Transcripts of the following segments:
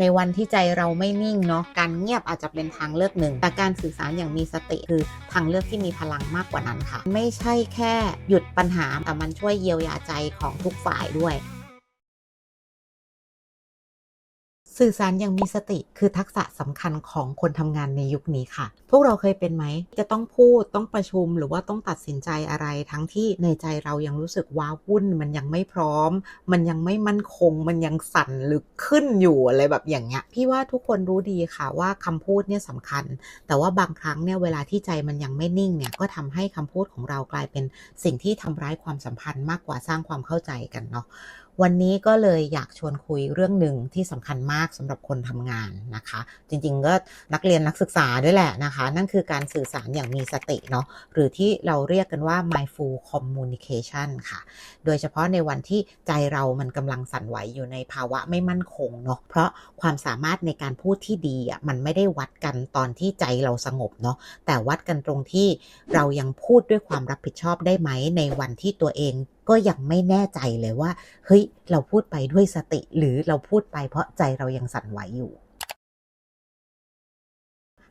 ในวันที่ใจเราไม่นิ่งเนาะการเงียบอาจจะเป็นทางเลือกหนึ่ง แต่การสื่อสารอย่างมีสติคือทางเลือกที่มีพลังมากกว่านั้นค่ะ ไม่ใช่แค่หยุดปัญหาแต่มันช่วยเยียวยาใจของทุกฝ่ายด้วย สื่อสารอย่างมีสติคือทักษะสำคัญของคนทำงานในยุคนี้ค่ะ พวกเราเคยเป็นไหม จะต้องพูดต้องประชุมหรือว่าต้องตัดสินใจอะไร ทั้งที่ในใจเรายังรู้สึกว้าวุ่น มันยังไม่พร้อม มันยังไม่มั่นคง มันยังสั่นหรือขึ้นอยู่อะไรแบบอย่างเงี้ยพี่ว่าทุกคนรู้ดีค่ะว่าคำพูดเนี่ยสำคัญ แต่ว่าบางครั้งเนี่ยเวลาที่ใจมันยังไม่นิ่งเนี่ยก็ทำให้คำพูดของเรากลายเป็นสิ่งที่ทำร้ายความสัมพันธ์มากกว่าสร้างความเข้าใจกันเนาะ วันนี้ก็เลยอยากชวนคุยเรื่องหนึ่งที่สำคัญมากสำหรับคนทำงานนะคะ จริงๆก็นักเรียนนักศึกษาด้วยแหละนะคะ นั่นคือการสื่อสารอย่างมีสติเนาะหรือที่เราเรียกกันว่า mindful communication ค่ะ โดยเฉพาะในวันที่ใจเรามันกำลังสั่นไหวอยู่ในภาวะไม่มั่นคงเนาะเพราะความสามารถในการพูดที่ดีอะมันไม่ได้วัดกันตอนที่ใจเราสงบเนาะแต่วัดกันตรงที่เรายังพูดด้วยความรับผิดชอบได้ไหมในวันที่ตัวเอง ก็ยังไม่แน่ใจเลยว่า เฮ้ย เราพูดไปด้วยสติ หรือเราพูดไปเพราะใจเรายังสั่นไหวอยู่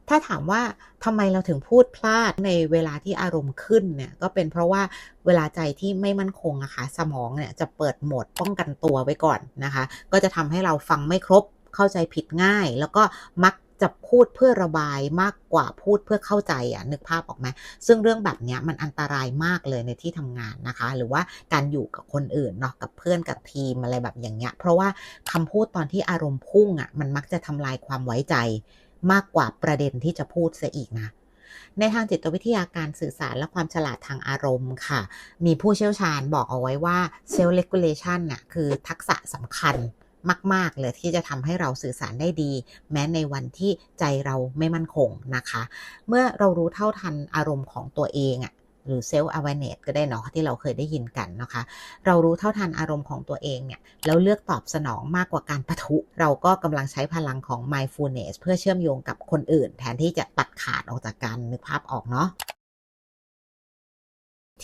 ถ้าถามว่าทำไมเราถึงพูดพลาดในเวลาที่อารมณ์ขึ้นเนี่ย ก็เป็นเพราะว่าเวลาใจที่ไม่มั่นคงอะค่ะสมองเนี่ยจะเปิดโหมดป้องกันตัวไว้ก่อนนะคะ ก็จะทำให้เราฟังไม่ครบเข้าใจผิดง่าย แล้วก็มัก จะพูดเพื่อระบายมากกว่าพูดเพื่อเข้าใจอะนึกภาพออกไหมซึ่งเรื่องแบบนี้มันอันตรายมากเลยในที่ทำงานนะคะ หรือว่าการอยู่กับคนอื่นเนาะกับเพื่อนกับทีมอะไรแบบอย่างเงี้ย เพราะว่าคำพูดตอนที่อารมณ์พุ่งอะมันมักจะทำลายความไว้ใจ มากกว่าประเด็นที่จะพูดเสียอีกนะในทางจิตวิทยาการสื่อสารและความฉลาดทางอารมณ์ค่ะ มีผู้เชี่ยวชาญบอกเอาไว้ว่า self regulation น่ะคือทักษะสำคัญ มาก ๆ เลยที่จะทำให้เราสื่อสารได้ดี แม้ในวันที่ใจเราไม่มั่นคงนะคะ เมื่อเรารู้เท่าทันอารมณ์ของตัวเองอะหรือ self awareness ก็ได้เนาะที่เราเคยได้ยินกันนะคะ เรารู้เท่าทันอารมณ์ของตัวเองเนี่ยแล้วเลือกตอบสนองมากกว่าการปะทุ เราก็กำลังใช้พลังของ mindfulness เพื่อเชื่อมโยงกับคนอื่น แทนที่จะตัดขาดออกจากกันนึกภาพออกเนาะ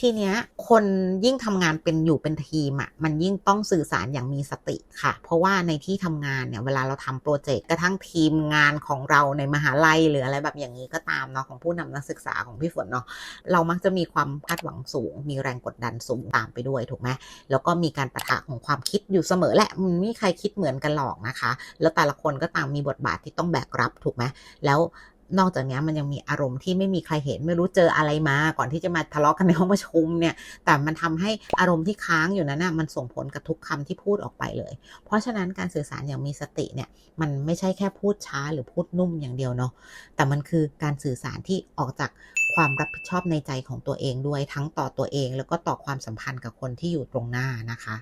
ทีเนี้ยคนยิ่งทำงานเป็นอยู่เป็นทีมอะ่ะมันยิ่งต้องสื่อสารอย่างมีสติค่ะ เพราะว่าในที่ทำงานเนี่ยเวลาเราทำโปรเจกต์กระทั่งทีมงานของเราในมหาลัยหรืออะไรแบบอย่างนี้ก็ตามเนาะของผู้นำนักศึกษาของพี่ฝนเนาะเรามักจะมีความคาดหวังสูง มีแรงกดดันสูงตามไปด้วยถูกไหมแล้วก็มีการประทะของความคิดอยู่เสมอแหละมันไม่มีใครคิดเหมือนกันหรอกนะคะ แล้วแต่ละคนก็ต่างมีบทบาทที่ต้องแบกรับถูกไหมแล้ว นอกจากนี้มันยังมีอารมณ์ที่ไม่มีใครเห็นไม่รู้เจออะไรมา ก่อนที่จะมาทะเลาะกันในห้องประชุมเนี่ย แต่มันทำให้อารมณ์ที่ค้างอยู่นั้นนะมันส่งผลกับทุกคำที่พูดออกไปเลย เพราะฉะนั้นการสื่อสารอย่างมีสติเนี่ย มันไม่ใช่แค่พูดช้าหรือพูดนุ่มอย่างเดียวเนาะ แต่มันคือการสื่อสารที่ออกจากความรับผิดชอบในใจของตัวเองด้วยทั้งต่อตัวเอง แล้วก็ต่อความสัมพันธ์กับคนที่อยู่ตรงหน้านะคะ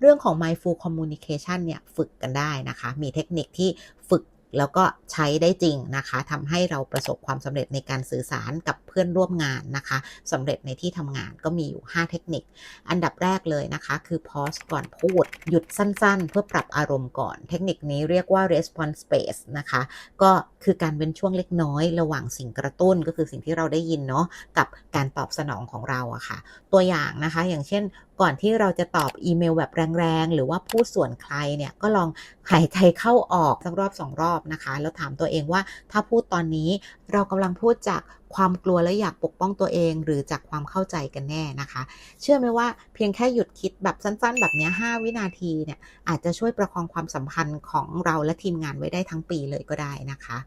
เรื่องของ mindful communication เนี่ย ฝึกกันได้นะคะ มีเทคนิคที่ฝึก แล้วก็ใช้ได้จริงนะคะทำให้เราประสบความสำเร็จในการสื่อสารกับเพื่อนร่วมงานนะคะสำเร็จในที่ทำงานก็มีอยู่ 5 เทคนิค อันดับแรกเลยนะคะ คือ pause ก่อนพูด หยุดสั้นๆ เพื่อปรับอารมณ์ก่อน เทคนิคนี้เรียกว่า response space นะคะ ก็คือการเว้นช่วงเล็กน้อย ระหว่างสิ่งกระตุ้นก็คือสิ่งที่เราได้ยินเนาะกับการตอบสนองของเราอะค่ะ ตัวอย่างนะคะ อย่างเช่น ก่อนที่เราจะตอบอีเมลแบบแรงๆ หรือว่าพูดส่วนใครเนี่ยก็ลองหายใจเข้าออกสักรอบสองรอบนะคะ แล้วถามตัวเองว่าถ้าพูดตอนนี้เรากำลังพูดจากความกลัวและอยากปกป้องตัวเอง หรือจากความเข้าใจกันแน่นะคะ เชื่อไหมว่าเพียงแค่หยุดคิดแบบสั้นๆ แบบนี้ 5 วินาทีเนี่ยอาจจะช่วยประคองความสัมพันธ์ของเราและทีมงานไว้ได้ทั้งปีเลยก็ได้นะคะ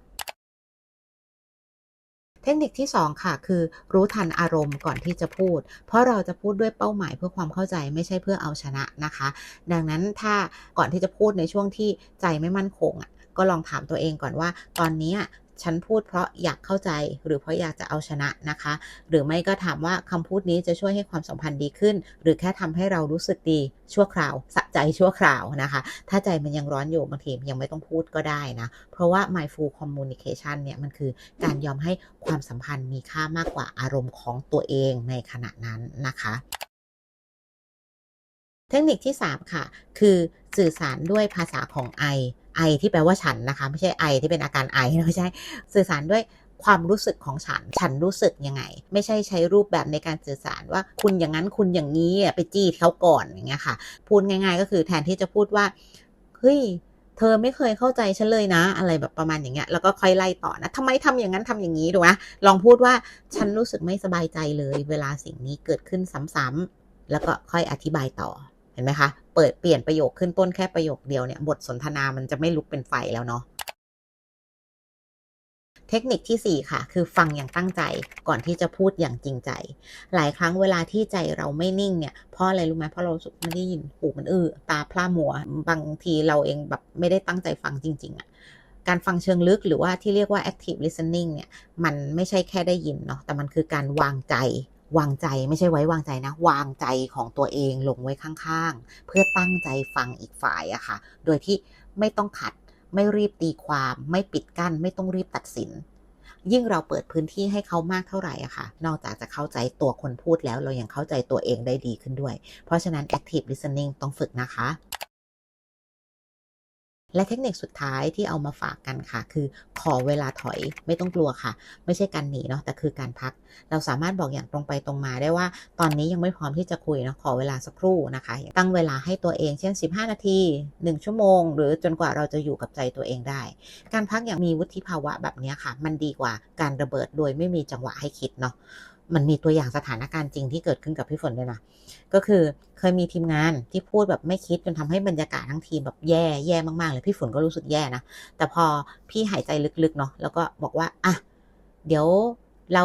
เทคนิคที่ 2 ค่ะคือรู้ทันอารมณ์ก่อนที่จะพูด เพราะเราจะพูดด้วยเป้าหมายเพื่อความเข้าใจไม่ใช่เพื่อเอาชนะนะคะ ดังนั้นถ้าก่อนที่จะพูดในช่วงที่ใจไม่มั่นคงอะก็ลองถามตัวเองก่อนว่า ตอนนี้ ฉันพูดเพราะอยากเข้าใจหรือเพราะอยากจะเอาชนะนะคะ หรือไม่ก็ถามว่าคำพูดนี้จะช่วยให้ความสัมพันธ์ดีขึ้น หรือแค่ทำให้เรารู้สึกดีชั่วคราวสะใจชั่วคราวนะคะ ถ้าใจมันยังร้อนอยู่บางทียังไม่ต้องพูดก็ได้นะ เพราะว่า mindful communication เนี่ยมันคือการยอมให้ความสัมพันธ์มีค่ามากกว่าอารมณ์ของตัวเองในขณะนั้นนะคะเทคนิคที่ 3 ค่ะ คือสื่อสารด้วยภาษาของไอ ไอที่แปลว่าฉันนะคะ ไม่ใช่ไอที่เป็นอาการไอไม่ใช่สื่อสารด้วยความรู้สึกของฉัน ฉันรู้สึกยังไง ไม่ใช่ใช้รูปแบบในการสื่อสารว่าคุณอย่างนั้นคุณอย่างนี้ไปจี้เขาก่อนอย่างเงี้ยค่ะ พูดง่าย ๆ ก็คือแทนที่จะพูดว่าเฮ้ยเธอไม่เคยเข้าใจฉันเลยนะ อะไรแบบประมาณอย่างเงี้ย แล้วก็ค่อยไล่ต่อนะทำไมทำอย่างนั้นทำอย่างนี้ถูกไหมลองพูดว่าฉันรู้สึกไม่สบายใจเลย เวลาสิ่งนี้เกิดขึ้นซ้ำๆแล้วก็ค่อยอธิบายต่อ เห็นไหมคะเปิดเปลี่ยนประโยคขึ้นต้นแค่ประโยคเดียวเนี่ยบทสนทนามันจะไม่ลุกเป็นไฟแล้วเนาะเทคนิคที่ 4 ค่ะ คือฟังอย่างตั้งใจก่อนที่จะพูดอย่างจริงใจ หลายครั้งเวลาที่ใจเราไม่นิ่งเนี่ยเพราะอะไรรู้ไหมเพราะเราสึกไม่ได้ยินหูมันอื้อตาพร่ามัว บางทีเราเองแบบไม่ได้ตั้งใจฟังจริง ๆอะ่ะการฟังเชิงลึกหรือว่าที่เรียกว่า active listening เนี่ยมันไม่ใช่แค่ได้ยินเนาะแต่มันคือการวางใจ วางใจไม่ใช่ไว้วางใจนะ วางใจของตัวเองลงไว้ข้างๆ เพื่อตั้งใจฟังอีกฝ่ายอะค่ะ โดยที่ไม่ต้องขัด ไม่รีบตีความ ไม่ปิดกั้น ไม่ต้องรีบตัดสิน ยิ่งเราเปิดพื้นที่ให้เขามากเท่าไหร่อะค่ะ นอกจากจะเข้าใจตัวคนพูดแล้วเรายังเข้าใจตัวเองได้ดีขึ้นด้วย เพราะฉะนั้น active listening ต้องฝึกนะคะ และเทคนิคสุดท้ายที่เอามาฝากกันค่ะ คือขอเวลาถอยไม่ต้องกลัวค่ะ ไม่ใช่การหนีเนาะแต่คือการพัก เราสามารถบอกอย่างตรงไปตรงมาได้ว่า ตอนนี้ยังไม่พร้อมที่จะคุยเนาะขอเวลาสักครู่นะคะ ตั้งเวลาให้ตัวเองเช่น 15 นาที 1 ชั่วโมง หรือจนกว่าเราจะอยู่กับใจตัวเองได้ การพักอย่างมีวุฒิภาวะแบบนี้ค่ะ มันดีกว่าการระเบิดโดยไม่มีจังหวะให้คิดเนาะ มันมีตัวอย่างสถานการณ์จริงที่เกิดขึ้นกับพี่ฝนด้วยนะ ก็คือเคยมีทีมงานที่พูดแบบไม่คิดจนทำให้บรรยากาศทั้งทีมแบบแย่แย่มากๆเลยพี่ฝนก็รู้สึกแย่นะ แต่พอพี่หายใจลึกๆเนาะแล้วก็บอกว่าอะเดี๋ยวเรา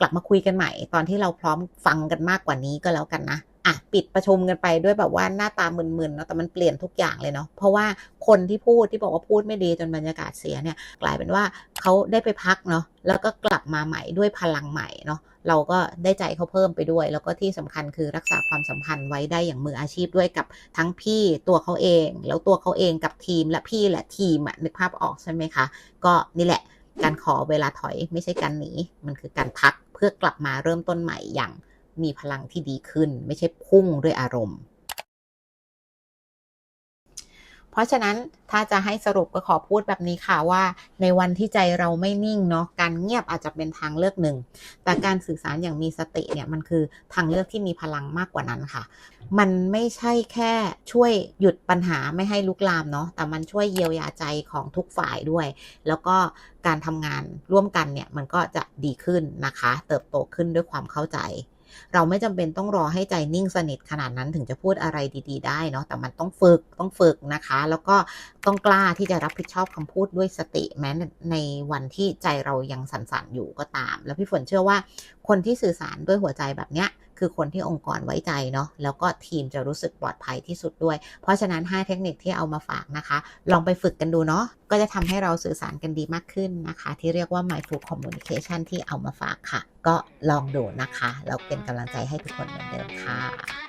กลับมาคุยกันใหม่ ตอนที่เราพร้อมฟังกันมากกว่านี้ก็แล้วกันนะ อะปิดประชุมกันไปด้วยแบบว่าหน้าตามึนๆเนาะแต่มันเปลี่ยนทุกอย่างเลยเนาะเพราะว่าคนที่พูดที่บอกว่าพูดไม่ดีจนบรรยากาศเสียเนี่ย กลายเป็นว่าเขาได้ไปพักเนาะแล้วก็กลับมาใหม่ด้วยพลังใหม่เนาะเราก็ได้ใจเขาเพิ่มไปด้วย แล้วก็ที่สำคัญคือรักษาความสัมพันธ์ไว้ได้อย่างมืออาชีพด้วยกับทั้งพี่ตัวเขาเอง แล้วตัวเขาเองกับทีมและพี่และทีมอะนึกภาพออกใช่ไหมคะ ก็นี่แหละ การขอเวลาถอยไม่ใช่การหนีมันคือการพักเพื่อกลับมาเริ่มต้นใหม่อย่าง มีพลังที่ดีขึ้น ไม่ใช่พุ่งด้วยอารมณ์ เพราะฉะนั้นถ้าจะให้สรุปก็ขอพูดแบบนี้ค่ะว่าในวันที่ใจเราไม่นิ่งเนาะการเงียบอาจจะเป็นทางเลือกหนึ่ง แต่การสื่อสารอย่างมีสติเนี่ยมันคือทางเลือกที่มีพลังมากกว่านั้นค่ะ มันไม่ใช่แค่ช่วยหยุดปัญหาไม่ให้ลุกลามเนาะแต่มันช่วยเยียวยาใจของทุกฝ่ายด้วย แล้วก็การทำงานร่วมกันเนี่ยมันก็จะดีขึ้นนะคะ เติบโตขึ้นด้วยความเข้าใจ เราไม่จำเป็นต้องรอให้ใจนิ่งสนิทขนาดนั้นถึงจะพูดอะไรดี ๆ ได้เนาะแต่มันต้องฝึกต้องฝึกนะคะ แล้วก็ต้องกล้าที่จะรับผิดชอบคำพูดด้วยสติแม้ในวันที่ใจเรายังสั่นๆอยู่ก็ตาม แล้วพี่ฝนเชื่อว่าคนที่สื่อสารด้วยหัวใจแบบเนี้ย คือคนที่องค์กรไว้ใจเนาะแล้วก็ทีมจะรู้สึกปลอดภัยที่สุดด้วย เพราะฉะนั้น 5 เทคนิคที่เอามาฝากนะคะ ลองไปฝึกกันดูเนาะก็จะทำให้เราสื่อสารกันดีมากขึ้นนะคะ ที่เรียกว่า mindful communication ที่เอามาฝากค่ะ ก็ลองดูนะคะแล้วเป็นกำลังใจให้ทุกคนเหมือนเดิมค่ะ